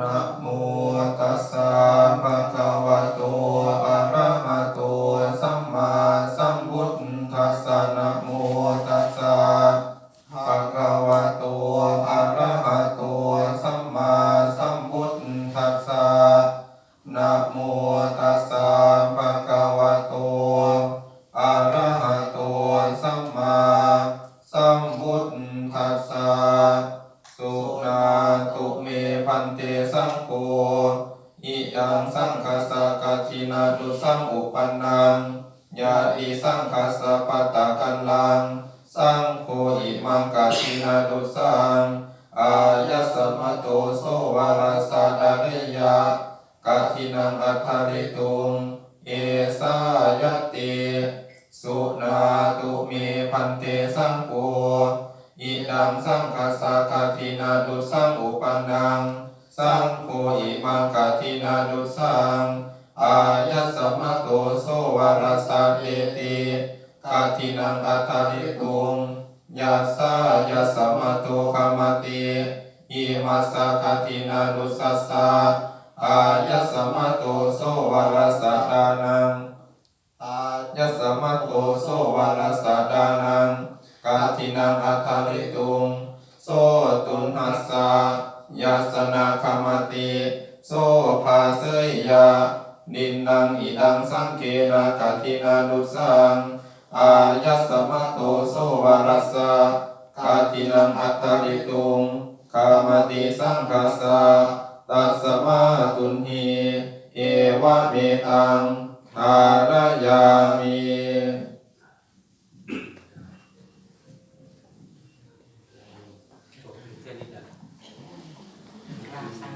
นะโมตัสสะภะคะวะโตอะระหะโตสัมมาสัมพุทธัสสะนะโมตัสสะภะคะวะโตอะระหะโตสัมมาสัมพุทธัสสะนะโมตัสสะภะคะวะโตอะระหะโตสัมมาสัมพุทธัสสะสุนา นเตสังโฆอิยังสังคัสสะกะทินาตุสังอุปันนังยาติสังคัสสะปัตตะกันลัง สังโฆอิมังกะทินาตุสังอายัสมะโตโสวาราสาดาริยากะทินังอัทาริตุงเอสายติ สุนาตุเมพันเตสังโฆ อิดังสังคัสสะคาทินาดุสังอุปันนัง สังโฆอิมังคาทินาดุสัง อายัสมะโตโสวารสาเตติคาทินังอัตติตุงยัสสะยัสมะโตคามติอิมัสสะคาทินาดุสัสสะอายัสมะโตโสวารสาดานังอายัสมะโตโสวารสาดานังาทินังอัทธาริตุงโสตุนหัสสะยาสนาคามติโสภาเสยยานินนังอิดังสังเกนะกาทินานุสังอายัสสมะโตโสวารัสสะกาทินังอัทธาริตุงกามติสังคัสสะตัสสมาตุนหีเอวะเมตังทารยามิ เส้นนี้แหละ ร